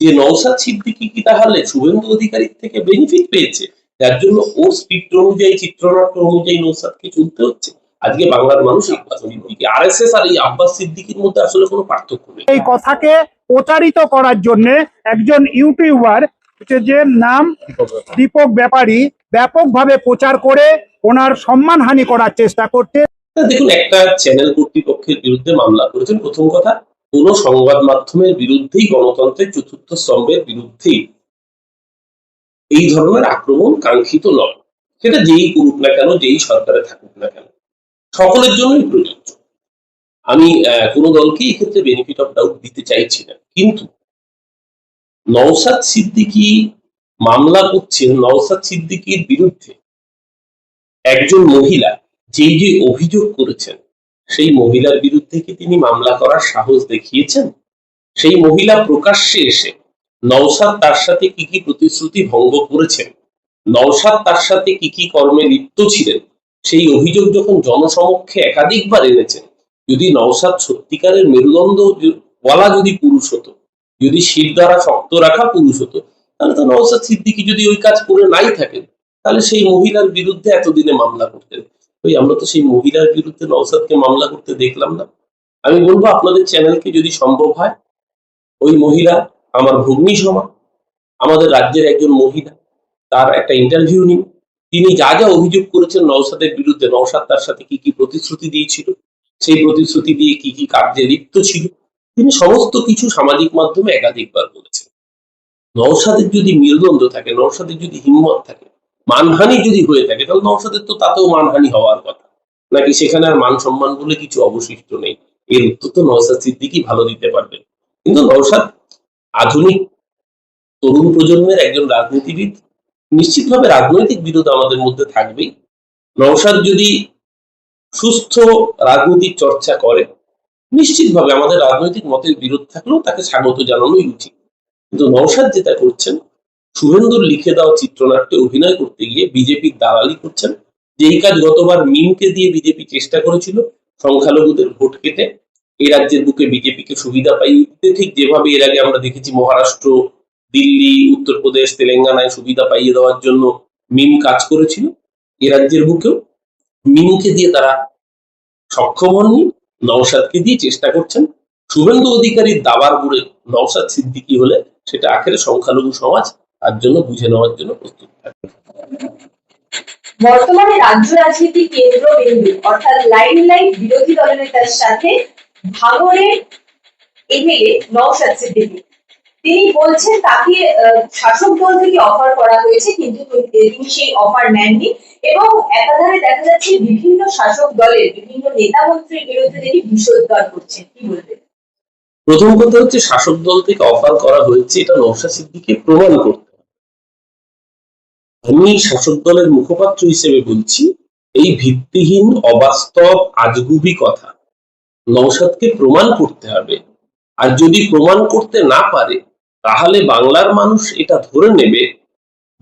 যে নওসাদ সিদ্দিকি কি তাহলে শুভেন্দু অধিকারীর থেকে বেনিফিট পেয়েছে? যার জন্য ওর স্ক্রিপ্ট অনুযায়ী চিত্রনাট্য অনুযায়ী নৌসাদকে চলতে হচ্ছে। আজকে বাংলার মানুষ Abbas Siddiqui. R S S আর এই আব্বাস সিদ্দিকির মধ্যে আসলে কোনো পার্থক্য নেই। এই কথাকে প্রচারিত করার জন্য একজন ইউটিউবার যে নাম দীপক ব্যাপারী ব্যাপকভাবে প্রচার করে ওনার সম্মানহানি করার চেষ্টা করতে দেখুন একটা চ্যানেল কর্তৃপক্ষের বিরুদ্ধে মামলা করেছেন প্রথম কথা। কোন সংবাদ মাধ্যমের বিরুদ্ধেই গণতন্ত্রের চতুর্থ স্তম্ভের বিরুদ্ধেই। এই ধরনের আক্রমণ কাঙ্ক্ষিত নয়। সেটা যেই করুক না কেন, যেই সরকারে থাকুক না কেন। সকলের জন্যই প্রযোজ্য। আমি কোনো দলকে এক্ষেত্রে বেনিফিট অফ ডাউট দিতে চাইছি না। কিন্তু নওসাদ সিদ্দিকী মামলা করছেন, নওসাদ সিদ্দিকীর বিরুদ্ধে একজন মহিলা যেই যে অভিযোগ করেছেন সেই মহিলার বিরুদ্ধে কি তিনি মামলা করার সাহস দেখিয়েছেন? সেই মহিলা প্রকাশ্যে এসে নওসাদ তার সাথে কি কি প্রতিশ্রুতি ভঙ্গ করেছেন? নওসাদ তার সাথে কি কি কর্মে লিপ্ত ছিলেন? সেই অভিযোগ যখন জনসমক্ষে একাধিকবার এনেছেন, যদি নওসাদ সত্যিকারের মেরুদণ্ড বলা যদি পুরুষ হতো, যদি শির দ্বারা শক্ত রাখা পুরুষ হতো, তাহলে তো নওসাদ সিদ্দিকি যদি ওই কাজ করে নাই থাকেন, তাহলে সেই মহিলার বিরুদ্ধে এতদিনে মামলা করতেন। ওই আমরা তো সেই মহিলার বিরুদ্ধে নওসাদকে মামলা করতে দেখলাম না। আমি বলব, আপনাদের চ্যানেলকে যদি সম্ভব হয়, ওই মহিলা আমার ভগ্নী সমান, আমাদের রাজ্যের একজন মহিলা, তার একটা ইন্টারভিউ নিন। তিনি যা যা অভিযোগ করেছেন নওসাদের বিরুদ্ধে নওসাদ তার সাথে কি কি প্রতিশ্রুতি দিয়েছিল, সেই প্রতিশ্রুতি দিয়ে কি কি কার্যে লিপ্ত ছিল, তিনি সমস্ত কিছু সামাজিক মাধ্যমে একাধিকবার বলেছেন। নওসাদের যদি মেরুদণ্ড থাকে নওসাদের যদি হিম্মত থাকে মানহানি যদি হয়ে থাকে, তাহলে নওসাদের তো তাতেও মানহানি হওয়ার কথা। নাকি সেখানে আর মান সম্মান বলে কিছু অবশিষ্ট নেই? এর উত্তর তো নওসাদ সিদ্দিকি ভালো দিতে পারবে। কিন্তু নওসাদ আধুনিক তরুণ প্রজন্মের একজন রাজনীতিবিদ, নিশ্চিতভাবে রাজনৈতিক বিরোধ আমাদের মধ্যে থাকবেই। নওসাদ যদি সুস্থ রাজনীতির চর্চা করে, নিশ্চিতভাবে আমাদের রাজনৈতিক মতের বিরোধ থাকলেও তাকে স্বাগত জানানোই উচিত। কিন্তু নওসাদ যেটা করছেন শুভেন্দুর লিখে দেওয়া চিত্রনাট্যে অভিনয় করতে গিয়ে বিজেপির দালালি করছেন। যেই কাজ গতবার মিমকে দিয়ে বিজেপি চেষ্টা করেছিল, সংখ্যালঘুদের ভোট কেটে, এই রাজ্যের বুকে বিজেপিকে সুবিধা দিতে ঠিক যেভাবে এর আগে আমরা দেখেছি মহারাষ্ট্র, দিল্লি, উত্তরপ্রদেশ, তেলেঙ্গানায় সুবিধা পাইয়ে দেওয়ার জন্য মিম কাজ করেছিল এ রাজ্যের বুকেও। মিমকে দিয়ে তারা সক্ষম হননি, নওশাদকে দিয়ে চেষ্টা করছেন। শুভেন্দু অধিকারীর দাবার বুড়ে নওশাদ সিদ্দিকি হলে সেটা আখেরে সংখ্যালঘু সমাজ তার জন্য বুঝে নেওয়ার জন্য প্রস্তুত থাকবে। বর্তমানে রাজ্য রাজনীতি কেন্দ্র কেন্দ্রবিন্দু অর্থাৎ লাইন লাইন বিরোধী দলনেতার সাথে ভাঙড়ের এমএলএ নওশাদ সিদ্দিকী। তিনি বলছেন তাকে শাসক দল থেকে অফার করা হয়েছে কিন্তু তিনি- সেই অফার নেননি এবং একাধারে দেখা যাচ্ছে বিভিন্ন শাসক দলের বিভিন্ন নেতা মন্ত্রীর বিরুদ্ধে তিনি বিষোদ্গার করছেন। কি বলবেন? প্রথম কথা হচ্ছে শাসক দল থেকে অফার করা হয়েছে এটা নওশাদ সিদ্দিকে প্রমাণ করতে। আমি শাসক দলের মুখপাত্র হিসেবে বলছি, এই ভিত্তিহীন, অবাস্তব, আজগুবি কথা নওশাদকে প্রমাণ করতে হবে। আর যদি প্রমাণ করতে না পারে, তাহলে বাংলার মানুষ এটা ধরে নেবে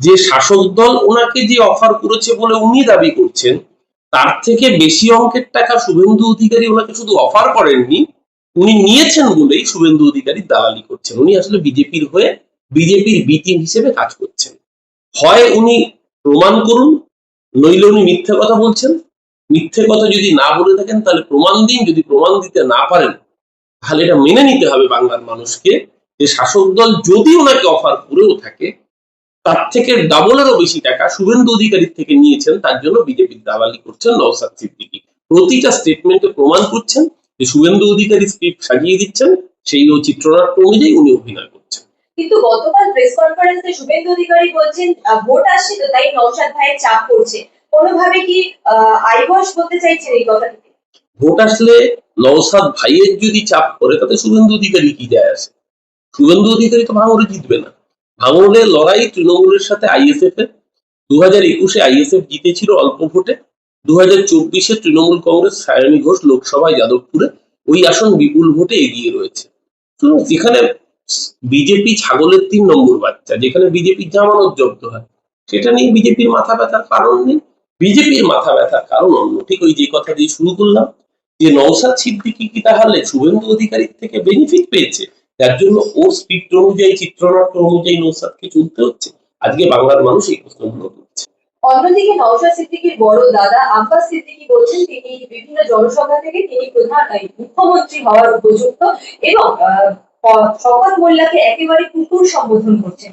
যে শাসক দল ওনাকে যে অফার করেছে বলে উনি দাবি করছেন, তার থেকে বেশি অঙ্কের টাকা শুভেন্দু অধিকারী ওনাকে শুধু অফার করেননি, উনি নিয়েছেন বলেই শুভেন্দু অধিকারী দালালি করছেন। উনি আসলে বিজেপির হয়ে বিজেপির বি হিসেবে কাজ করছেন। হয় উনি প্রমাণ করুন, নইলে উনি মিথ্যে কথা বলছেন। মিথ্যে কথা যদি না বলে থাকেন, তাহলে প্রমাণ দিন। যদি প্রমাণ দিতে না পারেন, তাহলে এটা মেনে নিতে হবে বাংলার মানুষকে যে শাসক দল যদি ওনাকে অফার করেও থাকে, তার থেকে ডাবলেরও বেশি টাকা শুভেন্দু অধিকারীর থেকে নিয়েছেন। তার জন্য বিজেপির দালালি করছেন নওসাদ সিদ্দিকী। প্রতিটা স্টেটমেন্টে প্রমাণ করছেন যে শুভেন্দু অধিকারী স্ক্রিপ্ট সাজিয়ে দিচ্ছেন। সেই চিত্রনাট্য অনুযায়ী উনি অভিনয় কিন্তু গতকাল প্রেস কনফারেন্সে শুভেন্দু অধিকারী বলছেন ভোট আসছে তো তাই নৌশাদ ভাইয়ের চাপ পড়ছে। কোনোভাবে কি আইবস বলতে চাইছেন এই কথাটিকে ভোট আসলে নওসাদ ভাইয়ের যদি চাপ করে তাতে শুভেন্দু অধিকারী কি যায় আসে শুভেন্দু অধিকারী তো ভাঙড়ে জিতবে না। ভাঙড়ে লড়াই তৃণমূলের সাথে আইএসএফ এর। দু হাজার একুশে আইএসএফ জিতেছিল অল্প ভোটে। দু হাজার চব্বিশে তৃণমূল কংগ্রেস, সায়নী ঘোষ লোকসভায় যাদবপুরে ওই আসন বিপুল ভোটে এগিয়ে রয়েছে। যেখানে বিজেপি ছাগলের তিন নম্বর বাচ্চা, যেখানে বিজেপির জামানত জব্দ হয়। সেটা নিয়ে বিজেপির মাথা ব্যথার কারণ নেই। বিজেপির মাথা ব্যথার কারণ অন্য। ঠিক ওই যে কথা দিয়ে শুরু করলাম, যে নওসাদ সিদ্দিকি কি তাহলে শুভেন্দু অধিকারীর থেকে বেনিফিট পেয়েছে? যার জন্য ওর স্ক্রিপ্ট অনুযায়ী, চিত্রনাট্য অনুযায়ী নৌসাদকে চলতে হচ্ছে। আজকে বাংলার মানুষ এই প্রশ্নগুলো করছে অন্যদিকে নওশাদ সিদ্দিকীর বড় দাদা আব্বাস সিদ্দিকী বলছেন, তিনি বিভিন্ন জনসভা থেকে তিনি প্রধান মুখ্যমন্ত্রী হওয়ার উপযুক্ত এবং আহ, মোল্লাকে একেবারে কুকুর সম্বোধন করছেন।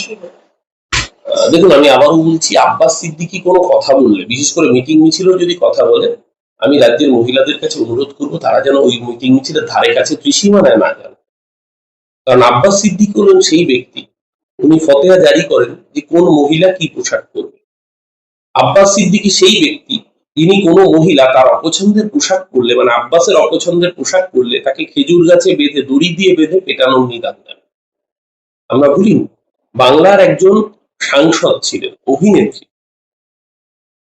দেখুন আমি আবারও বলছি আব্বাস সিদ্দিকি কোনো কথা বললে বিশেষ করে মিটিং মিছিলেও যদি কথা বলে আমি রাজ্যের মহিলাদের কাছে অনুরোধ করব তারা যেন ওই মিটিং মিছিলের ধারে কাছে ত্রিসীমানায় না যান কারণ আব্বাস সিদ্দিক হলেন সেই ব্যক্তি উনি ফতেহা জারি করেন যে কোন মহিলা কি পোশাক পরবে। আব্বাস সিদ্দিকি সেই ব্যক্তি তিনি কোনো মহিলা তার অপছন্দের পোশাক পরলে মানে আব্বাসের অপছন্দের পোশাক পরলে তাকে খেজুর গাছে বেঁধে দড়ি দিয়ে বেঁধে পেটানোর নিদান দেন। আমরা ভুলিনি বাংলার একজন সাংসদ ছিলেন, অভিনেত্রী।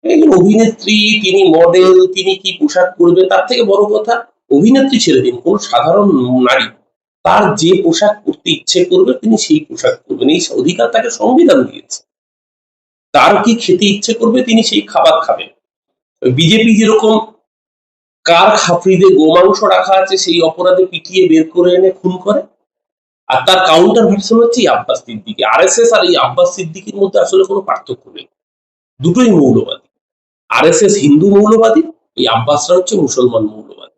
একজন অভিনেত্রী, তিনি মডেল তিনি কি পোশাক পরবে তার থেকে বড় কথা অভিনেত্রী ছেড়ে দিন, কোন সাধারণ নারী। তার যে পোশাক পরতে ইচ্ছে করবে, তিনি সেই পোশাক পরবেন, এই অধিকার তাকে সংবিধান দিয়েছে। তার কি খেতে ইচ্ছে করবে, তিনি সেই খাবার খাবেন। বিজেপি যেরকম কার খাফরিদে গোমাংস রাখা আছে, সেই অপরাধে পিটিয়ে বের করে এনে খুন করে, আর তার কাউন্টার ভার্সন হচ্ছে এই Abbas Siddiqui. R S S আর এই আব্বাস সিদ্দিকির মধ্যে আসলে কোনো পার্থক্য নেই। দুটোই মৌলবাদী। আর এস এস হিন্দু মৌলবাদী, এই আব্বাসরা হচ্ছে মুসলমান মৌলবাদী।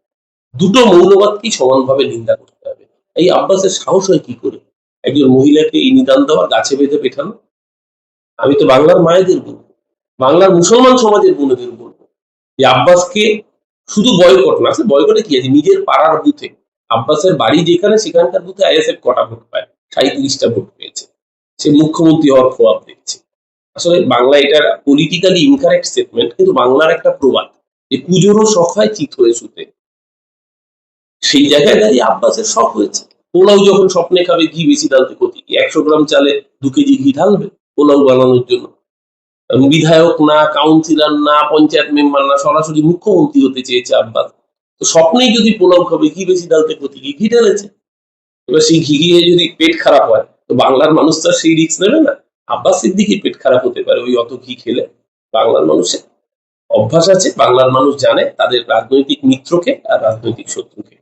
দুটো মৌলবাদকেই সমানভাবে নিন্দা করতে হবে। এই আব্বাসের সাহস হয় কি করে? একজন মহিলাকে এই নিদান দেওয়ার, গাছে বেঁধে পেঠানো। আমি তো বাংলার মায়েদের বলব বাংলার মুসলমান সমাজের বোনেদের বলব যে আব্বাসকে শুধু বয়কট না আসলে বয়কটে কি আছে? নিজের পাড়ার বুথে। আব্বাসের বাড়ি যেখানে, সেখানকার বুথে আইএসএফ কটা ভোট পায়? সাঁত্রিশটা ভোট পেয়েছে। সে মুখ্যমন্ত্রী হওয়ার খোয়াব দেখছে। আসলে বাংলা এটা পলিটিক্যালি ইনকারেক্ট স্টেটমেন্ট কিন্তু বাংলার একটা প্রবাদ যে পুজোরও শখ হয় চিত হয়ে শুতে। সেই জায়গায় দাঁড়িয়ে আব্বাসের শখ হয়েছে। পোলাও যখন স্বপ্নে খাবে, ঘি বেশি ঢালতে ক্ষতি কি? একশো গ্রাম চালে দু কেজি ঘি ঢালবে? পোলাও বানানোর জন্য। বিধায়ক না, কাউন্সিলর না, পঞ্চায়েত মেম্বার না, সরাসরি মুখ্যমন্ত্রী হতে চেয়েছে আব্বাস। তো স্বপ্নেই যদি পোলাও খাবে ঘি বেশি ডালতে ক্ষতি কি ঘি ঢেলেছে, এবার সেই ঘি গিয়ে যদি পেট খারাপ হয়, তো বাংলার মানুষ তো সেই রিক্স নেবে না। আব্বাস সিদ্দিকির পেট খারাপ হতে পারে, ওই অত ঘি খেলে বাংলার মানুষের। অভ্যাস আছে, বাংলার মানুষ জানে তাদের রাজনৈতিক মিত্রকে আর রাজনৈতিক শত্রুকে।